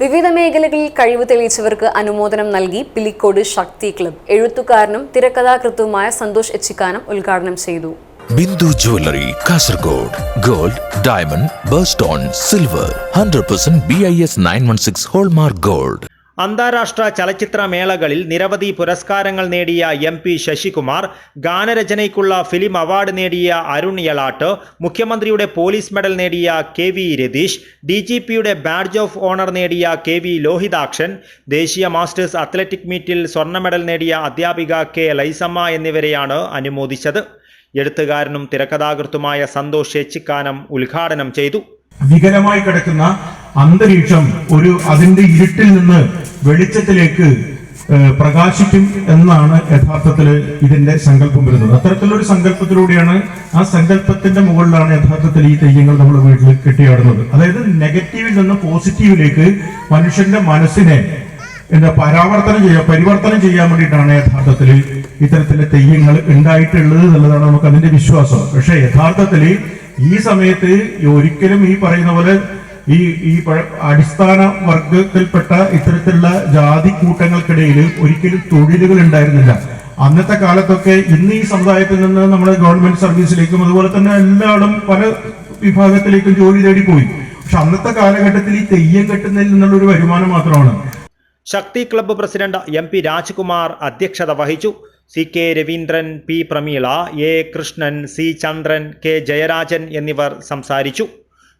വിവിധ മേഖലകളിൽ കഴിവ് തെളിയിച്ചവർക്ക് അനുമോദനം നൽകി പിലിക്കോട് ശക്തി ക്ലബ് എഴുത്തുകാരനും തിരക്കഥാകൃത്തുമായ സന്തോഷ് എച്ചിക്കാനം ഉദ്ഘാടനം ചെയ്തു. Bindu jewellery Kasaragod gold diamond birthstone silver hundred percent B I S nine one six hallmark gold അന്താരാഷ്ട്ര ചലച്ചിത്ര മേളകളിൽ നിരവധി പുരസ്കാരങ്ങൾ നേടിയ എം പി ശശികുമാർ ഗാനരചനയ്ക്കുള്ള ഫിലിം അവാർഡ് നേടിയ അരുൺ യലാട്ട് മുഖ്യമന്ത്രിയുടെ പോലീസ് മെഡൽ നേടിയ K V Ratheesh D G പിയുടെ ബാഡ്ജ് ഓഫ് ഓണർ നേടിയ കെ വി ലോഹിതാക്ഷൻ ദേശീയ മാസ്റ്റേഴ്സ് അത്ലറ്റിക് മീറ്റിൽ സ്വർണ മെഡൽ നേടിയ അധ്യാപിക കെ ലൈസമ്മ എന്നിവരെയാണ് അനുമോദിച്ചത്. എഴുത്തുകാരനും തിരക്കഥാകൃത്തുമായ സന്തോഷ് ഏച്ചിക്കാനം ഉദ്ഘാടനം ചെയ്തു. വികലമായി കിടക്കുന്ന അന്തരീക്ഷം ഒരു അതിന്റെ ഇരുട്ടിൽ നിന്ന് വെളിച്ചത്തിലേക്ക് പ്രകാശിക്കും എന്നാണ് യഥാർത്ഥത്തിൽ ഇതിന്റെ സങ്കല്പം വരുന്നത്. അത്തരത്തിലൊരു സങ്കല്പത്തിലൂടെയാണ് ആ സങ്കല്പത്തിന്റെ മുകളിലാണ് യഥാർത്ഥത്തിൽ ഈ തെയ്യങ്ങൾ നമ്മൾ വീട്ടിൽ കെട്ടിയാടുന്നത്. അതായത് നെഗറ്റീവിൽ നിന്ന് പോസിറ്റീവിലേക്ക് മനുഷ്യന്റെ മനസ്സിനെ എന്താ പരാവർത്തനം ചെയ്യാൻ പരിവർത്തനം ചെയ്യാൻ വേണ്ടിയിട്ടാണ് യഥാർത്ഥത്തിൽ ഇത്തരത്തിലെ തെയ്യങ്ങൾ ഉണ്ടായിട്ടുള്ളത് എന്നുള്ളതാണ് നമുക്ക് അതിന്റെ വിശ്വാസം. പക്ഷെ യഥാർത്ഥത്തിൽ ഈ സമയത്ത് ഒരിക്കലും ഈ പറയുന്ന പോലെ ഈ ഈ അടിസ്ഥാന വർഗത്തിൽപ്പെട്ട ഇത്തരത്തിലുള്ള ജാതി കൂട്ടങ്ങൾക്കിടയിൽ ഒരിക്കലും തൊഴിലുകൾ ഉണ്ടായിരുന്നില്ല. അന്നത്തെ കാലത്തൊക്കെ ഇന്ന് ഈ സമുദായത്തിൽ നിന്ന് നമ്മുടെ ഗവൺമെന്റ് സർവീസിലേക്കും അതുപോലെ തന്നെ എല്ലാവരും പല വിഭാഗത്തിലേക്കും ജോലി തേടി പോയി. പക്ഷെ അന്നത്തെ കാലഘട്ടത്തിൽ ഈ തെയ്യം കെട്ടുന്നതിൽ നിന്നുള്ള ഒരു വരുമാനം മാത്രമാണ്. Shakti club president M P Rajkumar അധ്യക്ഷത വഹിച്ചു. C K Raveendran P Prameela A Krishnan C Chandran K Jayarajan എന്നിവർ സംസാരിച്ചു.